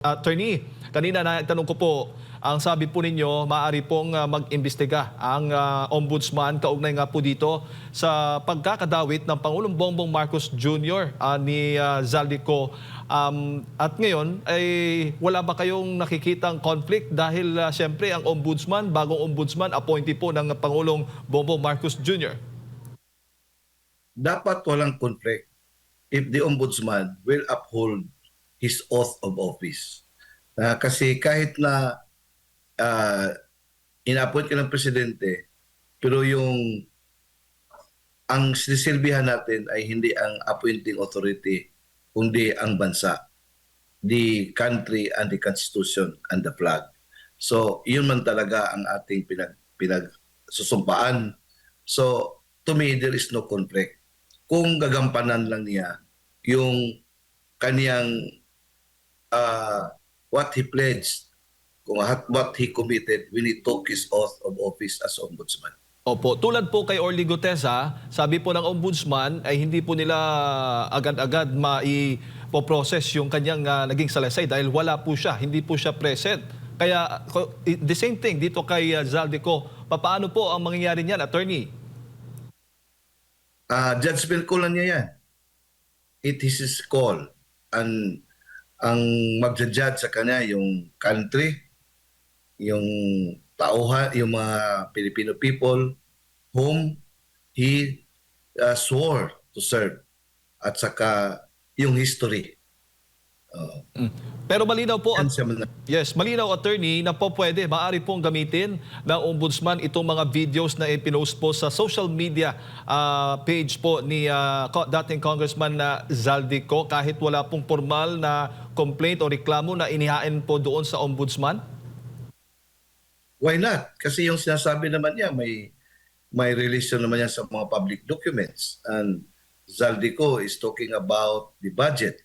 Attorney, kanina na tanong ko po, ang sabi po ninyo, maaari pong ah, mag-imbestiga ang ah, ombudsman kaugnay nga po dito sa pagkakadawit ng Pangulong Bongbong Marcos Jr. ah, ni ah, Zaldico. Um, at ngayon, ay wala ba kayong nakikitang conflict dahil ah, siyempre ang ombudsman, bagong ombudsman, appointee po ng Pangulong Bongbong Marcos Jr. dapat walang conflict if the ombudsman will uphold his oath of office. Ah, kasi kahit na uh, ina-appoint ka ng presidente, pero yung ang sinisilbihan natin ay hindi ang appointing authority, kundi ang bansa, the country and the constitution and the flag. So, yun man talaga ang ating pinag, pinagsusumpaan. So, to me, there is no conflict. Kung gagampanan lang niya yung kaniyang uh, what he pledged, kung what, he committed when he took his oath of office as ombudsman. Opo, tulad po kay Orly Gutesa, sabi po ng ombudsman ay hindi po nila agad-agad mai-process yung kanyang ah, naging salaysay dahil wala po siya, hindi po siya present. Kaya the same thing dito kay uh, Zaldico, papaano po ang mangyayari niyan, attorney? Uh, judgment call niya yan. It is his call. And ang magja-judge sa kanya yung country, yung tauhan, yung mga Filipino people whom he uh, swore to serve at saka yung history. Uh, Pero malinaw po, at, yes, malinaw attorney na po pwede, maaari pong gamitin ng ombudsman itong mga videos na ipinost po sa social media ah, page po ni ko- dating congressman na Zaldico kahit wala pong formal na complaint o reklamo na inihain po doon sa ombudsman? Why not? Kasi yung sinasabi naman niya, may may relation naman yan sa mga public documents. And Zaldico is talking about the budget.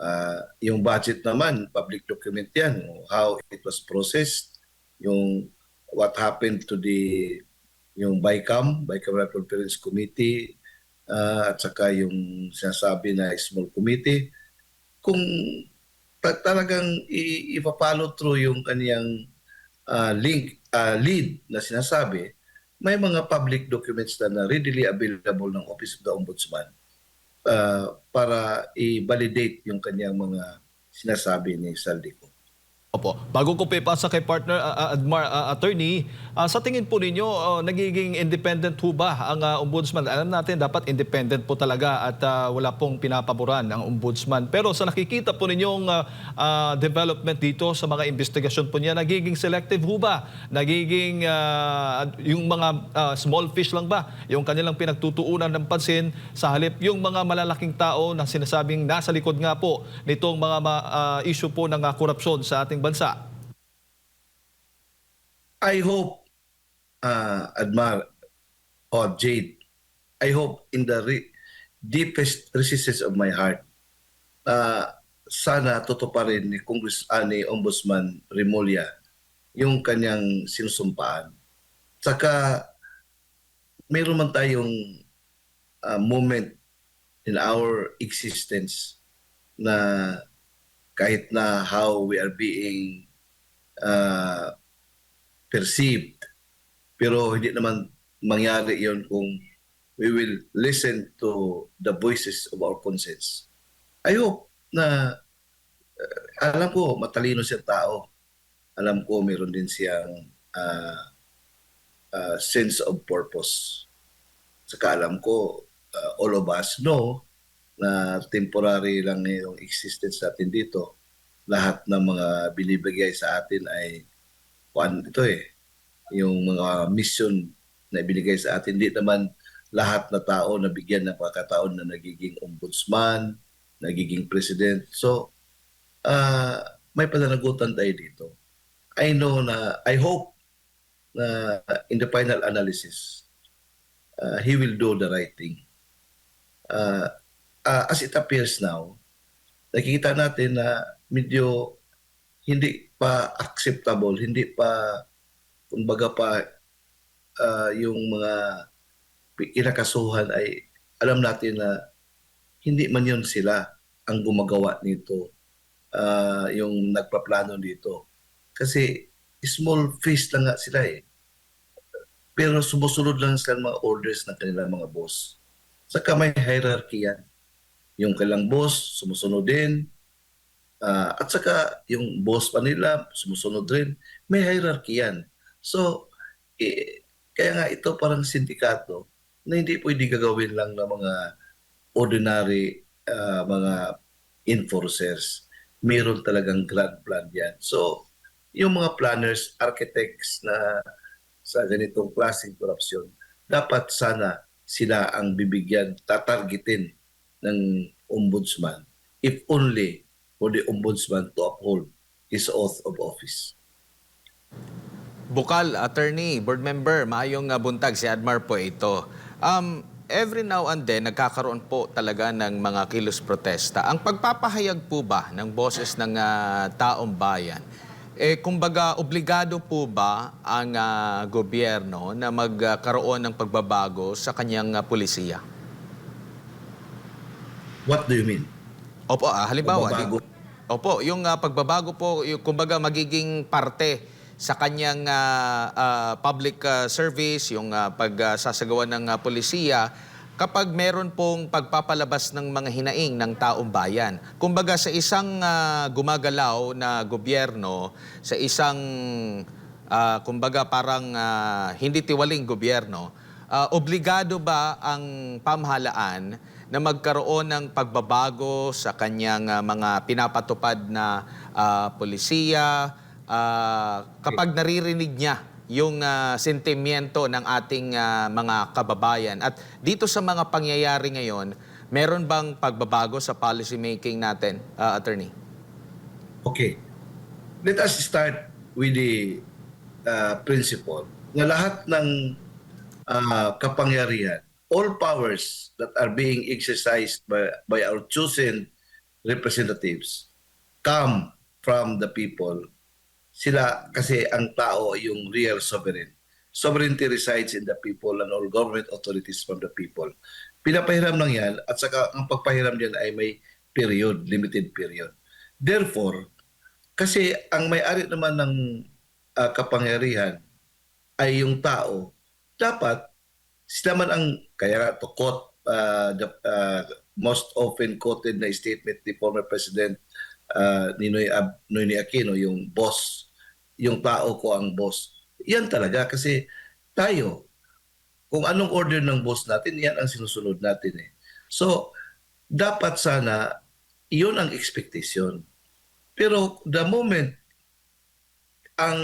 Uh, yung budget naman, public document yan. How it was processed, yung what happened to the yung BICAM, Bicameral Conference Committee, uh, at saka yung sinasabi na small committee. Kung ta- talagang i- ipapalo through yung kaniyang uh, link, uh, lead na sinasabi, may mga public documents na, na readily available ng Office of the Ombudsman uh, para i-validate yung kanyang mga sinasabi ni Saldico. Opo. Bago ko pa ipasa kay partner ah, Admar ah, attorney, ah, sa tingin po ninyo ah, nagiging independent ho ba ang ah, ombudsman? Alam natin dapat independent po talaga at ah, wala pong pinapaboran ang ombudsman. Pero sa nakikita po ninyong ah, ah, development dito sa mga investigasyon po niya, nagiging selective ho ba? Nagiging ah, yung mga ah, small fish lang ba? Yung kanilang pinagtutuunan ng pansin sa halip yung mga malalaking tao na sinasabing nasa likod nga po nitong mga ah, issue po ng ah, korupsyon sa ating bansa. I hope, uh, Admar or Jade, I hope in the re- deepest recesses of my heart, uh, sana tutuparin ni Congress ah, ni Ombudsman Remulla yung kanyang sinusumpaan. Saka mayroon man tayong uh, moment in our existence na kahit na how we are being uh, perceived. Pero hindi naman mangyari yon kung we will listen to the voices of our conscience. I hope na uh, alam ko matalino siya tao. Alam ko meron din siyang uh, uh, sense of purpose. Saka alam ko uh, all of us know na temporary lang yung existence natin dito. Lahat ng mga binibigay sa atin ay kuan ito eh yung mga mission na ibinigay sa atin hindi naman lahat na tao na bigyan ng pagkataon na nagiging ombudsman, nagiging president. So, uh, may pananagutan tayo dito. I know na, I hope na in the final analysis, uh, he will do the right thing. Uh, uh, as it appears now, nakikita natin na medyo hindi pa acceptable, hindi pa kumbaga pa ah, yung mga kinakasuhan ay alam natin na hindi man yun sila ang gumagawa nito. ah, yung nagpaplano dito. Kasi small fish lang nga sila eh. Pero sumusunod lang sila mga orders ng kanilang mga boss. Saka may hierarchy yan. Yung kailang boss, sumusunod din. Ah, at saka yung boss pa nila, sumusunod rin. May hierarchy yan. So, eh, kaya nga ito parang sindikato na hindi pwede gagawin lang ng mga ordinary ah, mga enforcers. Meron talagang grand plan yan. So, yung mga planners, architects na sa ganitong klaseng korupsyon, dapat sana sila ang bibigyan, tatargetin ng ombudsman if only for the ombudsman to uphold his oath of office. Bukal, attorney, board member, maayong uh, buntag si Admar po ito. Um, every now and then, nagkakaroon po talaga ng mga kilos protesta. Ang pagpapahayag po ba ng boses ng ah, taong bayan, eh, kumbaga, obligado po ba ang ah, gobyerno na magkaroon ng pagbabago sa kanyang ah, pulisiya? What do you mean? Opo, ah, halimbawa, Pagbabago? di- Opo, yung ah, pagbabago po, yung, kumbaga magiging parte sa kanyang ah, ah, public ah, service, yung uh, pagsasagawa ng ah, polisiya, kapag meron pong pagpapalabas ng mga hinaing ng taong bayan. Kumbaga sa isang ah, gumagalaw na gobyerno, sa isang ah, kumbaga parang ah, hindi tiwaling gobyerno, ah, obligado ba ang pamahalaan na magkaroon ng pagbabago sa kanyang ah, mga pinapatupad na ah, polisiya ah, kapag naririnig niya yung ah, sentimiento ng ating ah, mga kababayan. At dito sa mga pangyayari ngayon, meron bang pagbabago sa policy making natin, ah, attorney? Okay. Let us start with the uh, principle na lahat ng uh, kapangyarihan, all powers that are being exercised by, by our chosen representatives come from the people. Sila kasi ang tao yung real sovereign. Sovereignty resides in the people and all government authorities from the people. Pinapahiram lang yan at saka ang pagpahiram niyan ay may period, limited period. Therefore, kasi ang may-ari naman ng ah, kapangyarihan ay yung tao, dapat sila man ang, kaya to quote ah, the ah, most often quoted na statement ni former President ah, Ninoy, Ab- Noynoy Aquino, yung boss, yung tao ko ang boss. Yan talaga kasi tayo, kung anong order ng boss natin, yan ang sinusunod natin eh. So, dapat sana, iyon ang expectation. Pero the moment ang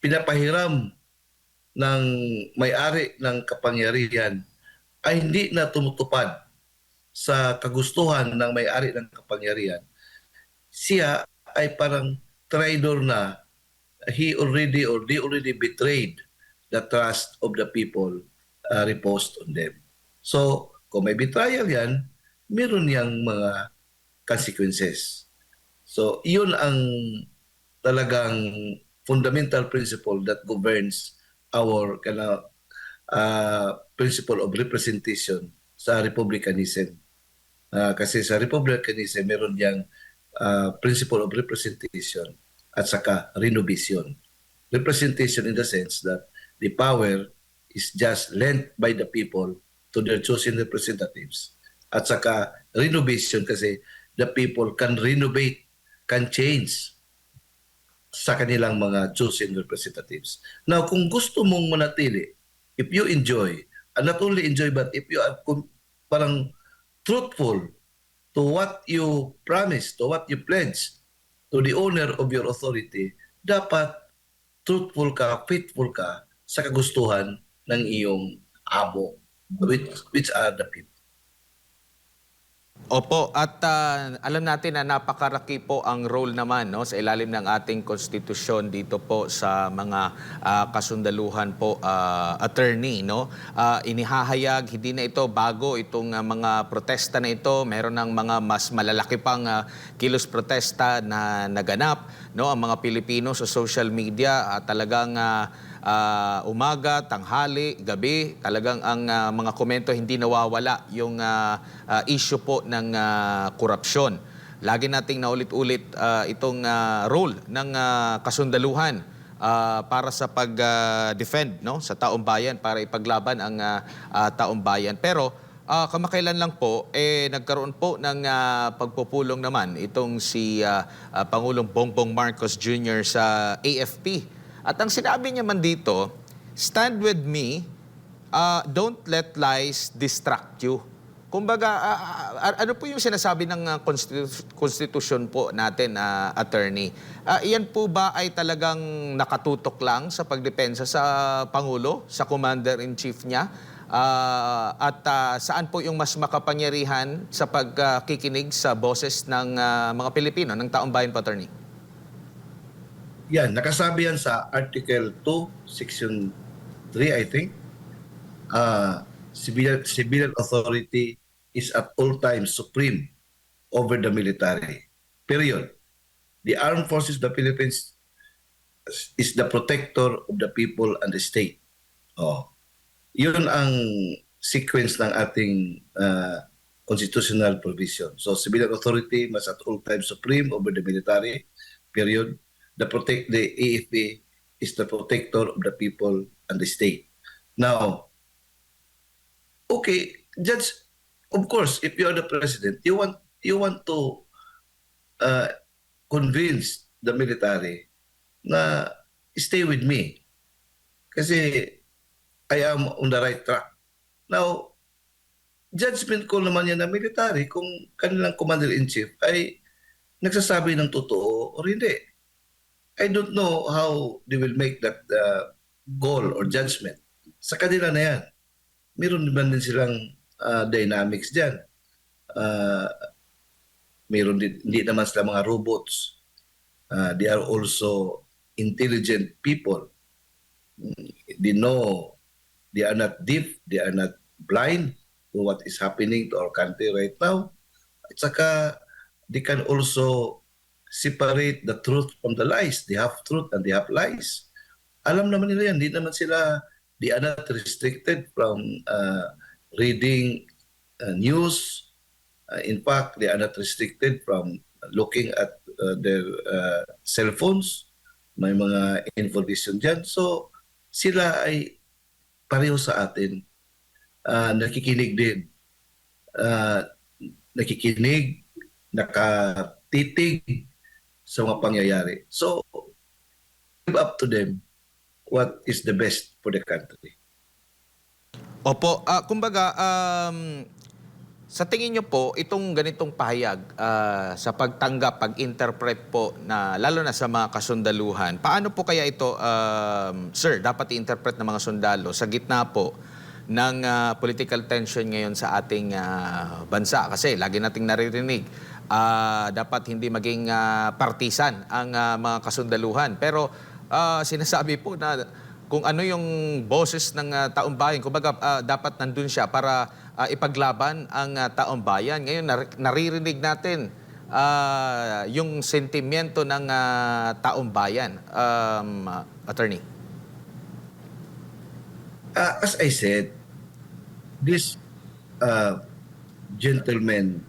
pinapahiram ng may-ari ng kapangyarihan ay hindi na tumutupad sa kagustuhan ng may-ari ng kapangyarihan, siya ay parang traitor na he already or they already betrayed the trust of the people uh, reposed on them. So, kung may betrayal yan, meron yang mga consequences. So, iyon ang talagang fundamental principle that governs our kana uh, principle of representation sa republicanism. Ah, kasi sa republicanism meron yang uh, principle of representation at saka renovation. Representation in the sense that the power is just lent by the people to their chosen representatives. At saka renovation kasi the people can renovate, can change sa kanilang mga chosen representatives. Now, kung gusto mong manatili, if you enjoy, and not only enjoy, but if you are parang truthful to what you promise, to what you pledge to the owner of your authority, dapat truthful ka, faithful ka sa kagustuhan ng iyong amo, which, which are the people. Opo, at ah, alam natin na napakaraki po ang role naman no, sa ilalim ng ating konstitusyon dito po sa mga ah, kasundaluhan po ah, attorney. No? Ah, inihahayag, hindi na ito bago itong ah, mga protesta na ito. Meron ng mga mas malalaki pang ah, kilos protesta na naganap. No? Ang mga Pilipino sa social media ah, talagang ah, ah, umaga, tanghali, gabi, talagang ang ah, mga komento hindi nawawala yung ah, ah, issue po ng ah, korupsyon. lagi nating naulit-ulit ah, itong ah, role ng ah, kasundaluhan ah, para sa pag-defend no sa taong bayan para ipaglaban ang ah, ah, taong bayan. Pero ah, kamakailan lang po eh nagkaroon po ng ah, pagpupulong naman itong si ah, ah, Pangulong Bongbong Marcos Jr. sa AFP. At ang sinabi niya man dito, stand with me, ah, don't let lies distract you. Kumbaga, ah, ah, ano po yung sinasabi ng konstitu- konstitusyon po natin, na attorney? Ah, iyan po ba ay talagang nakatutok lang sa pagdepensa sa Pangulo, sa Commander-in-Chief niya? Ah, at ah, saan po yung mas makapangyarihan sa pagkikinig sa boses ng ah, mga Pilipino, ng taong bayan po, attorney? Yan, nakasabi yan sa Article 2, Section 3, I think. Uh, civilian, civilian authority is at all times supreme over the military. Period. The armed forces of the Philippines is the protector of the people and the state. Oh. Yun ang sequence ng ating uh, constitutional provision. So civilian authority must at all times supreme over the military. Period the protect the AFP is the protector of the people and the state. Now, okay, judge, of course, if you are the president, you want you want to uh, convince the military na stay with me kasi I am on the right track. Now, judgment call naman yan ng military kung kanilang commander-in-chief ay nagsasabi ng totoo o hindi. I don't know how they will make that uh, goal or judgment. Sa kanila na yan. Meron naman din silang uh, dynamics dyan. Uh, meron din, hindi naman sila mga robots. Uh, they are also intelligent people. They know they are not deaf, they are not blind to what is happening to our country right now. At saka, they can also separate the truth from the lies. They have truth and they have lies. Alam naman nila yan. Hindi naman sila, they are not restricted from uh, reading uh, news. Uh, in fact, they are not restricted from looking at uh, their uh, cell phones. May mga information dyan. So, sila ay pareho sa atin. Uh, nakikinig din. Uh, nakikinig, nakatitig sa mga pangyayari. So, give up to them what is the best for the country. Opo, ah, kumbaga, um, sa tingin nyo po, itong ganitong pahayag ah, sa pagtanggap, pag-interpret po, na, lalo na sa mga kasundaluhan, paano po kaya ito, um, sir, dapat i-interpret ng mga sundalo sa gitna po ng ah, political tension ngayon sa ating ah, bansa? Kasi lagi nating naririnig, ah, dapat hindi maging ah, partisan ang ah, mga kasundaluhan. Pero ah, sinasabi po na kung ano yung boses ng ah, taong bayan, kumbaga ah, dapat nandun siya para ah, ipaglaban ang ah, taong bayan. Ngayon nar- naririnig natin ah, yung sentimiento ng ah, taong bayan. Um, ah, attorney. Uh, as I said, these uh, gentlemen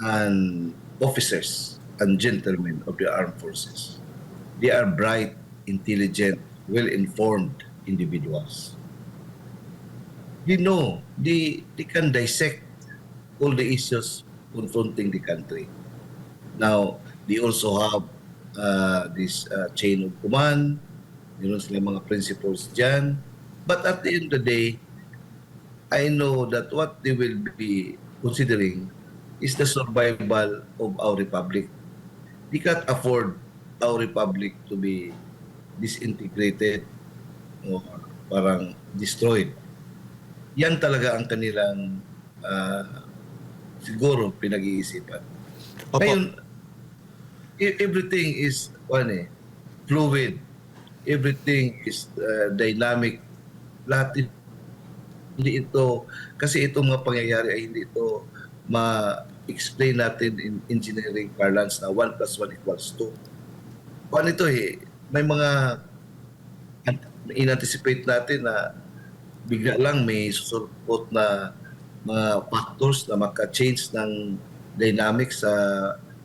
and officers and gentlemen of the armed forces, they are bright, intelligent, well-informed individuals. They know, they, they can dissect all the issues confronting the country. Now, they also have uh, this uh, chain of command, meron sila mga principles dyan. But at the end of the day, I know that what they will be considering is the survival of our republic. We can't afford our republic to be disintegrated or parang destroyed. Yan talaga ang kanilang ah, siguro pinag-iisipan. Opo. Ngayon, e- everything is ano eh, fluid. Everything is uh, dynamic. Lahat hindi ito, kasi itong mga pangyayari ay hindi ito ma-explain natin in engineering parlance na 1 plus 1 equals 2. Ano ito eh, may mga in-anticipate natin na bigla lang may susulpot na mga factors na maka-change ng dynamics sa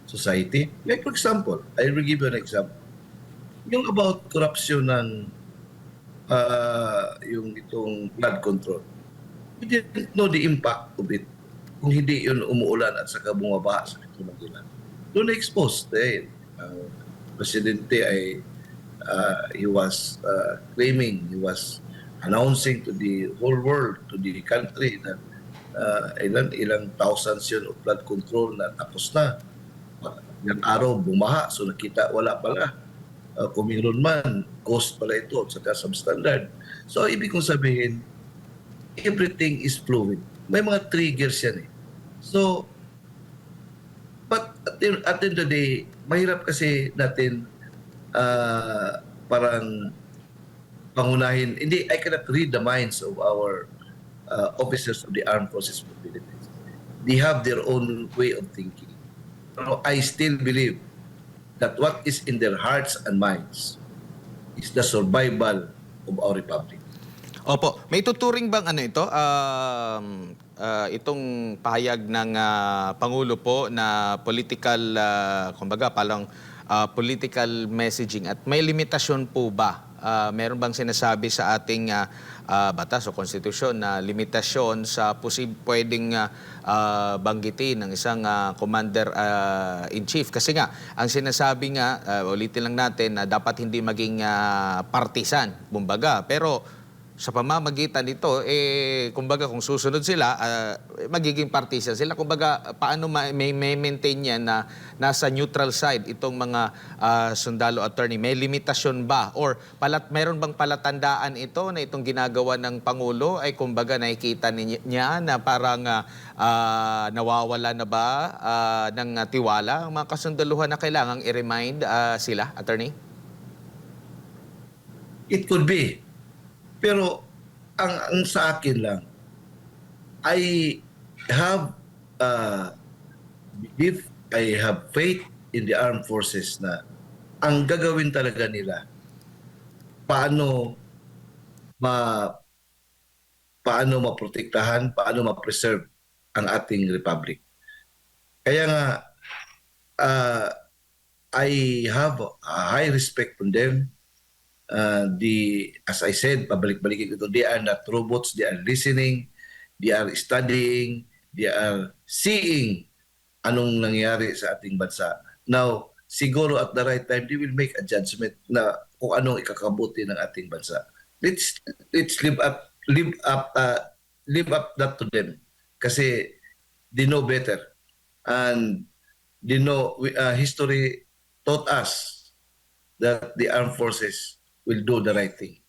society. Like for example, I will give you an example. Yung about corruption ng ah, yung itong flood control. We didn't know the impact of it kung hindi yun umuulan at saka bumabaha sa Manila. Doon na-expose dahil ang presidente ay uh, he was uh, claiming, he was announcing to the whole world, to the country na uh, ilan, ilang thousands yun of flood control na tapos na. Yung araw bumaha, so nakita wala pala. Uh, kung man, cost pala ito at saka substandard. So ibig kong sabihin, everything is fluid. May mga triggers yan eh. So, but at the, at the end of the day, mahirap kasi natin ah, parang pangunahin. Hindi, I cannot read the minds of our uh, officers of the armed forces of the Philippines. They have their own way of thinking. Pero I still believe that what is in their hearts and minds is the survival of our republic. Opo, may tuturing bang ano ito? Um, ah, itong pahayag ng ah, Pangulo po na political, ah, kumbaga palang ah, political messaging at may limitasyon po ba? Ah, meron bang sinasabi sa ating ah, ah, batas o konstitusyon na limitasyon sa posib pwedeng ah, banggitin ng isang ah, commander-in-chief? Kasi nga, ang sinasabi nga, ah, ulitin lang natin na dapat hindi maging ah, partisan, kumbaga. Pero sa pamamagitan nito, eh, kumbaga kung susunod sila, ah, magiging partisan sila. Kumbaga, paano ma- may, may maintain yan na nasa neutral side itong mga ah, sundalo attorney? May limitasyon ba? Or palat, meron bang palatandaan ito na itong ginagawa ng Pangulo ay kumbaga nakikita ni- niya na parang ah, ah, nawawala na ba ah, ng tiwala ang mga kasundaluhan na kailangang i-remind ah, sila, attorney? It could be. Pero ang, ang sa akin lang, I have uh, belief, I have faith in the armed forces na ang gagawin talaga nila paano ma paano maprotektahan, paano ma-preserve ang ating republic. Kaya nga uh, I have a high respect from them uh, the as I said, pabalik-balikin ito, they are not robots, they are listening, they are studying, they are seeing anong nangyari sa ating bansa. Now, siguro at the right time, they will make a judgment na kung anong ikakabuti ng ating bansa. Let's let's live up live up uh, live up that to them. Kasi they know better. And they know we- uh, history taught us that the armed forces will do the right thing.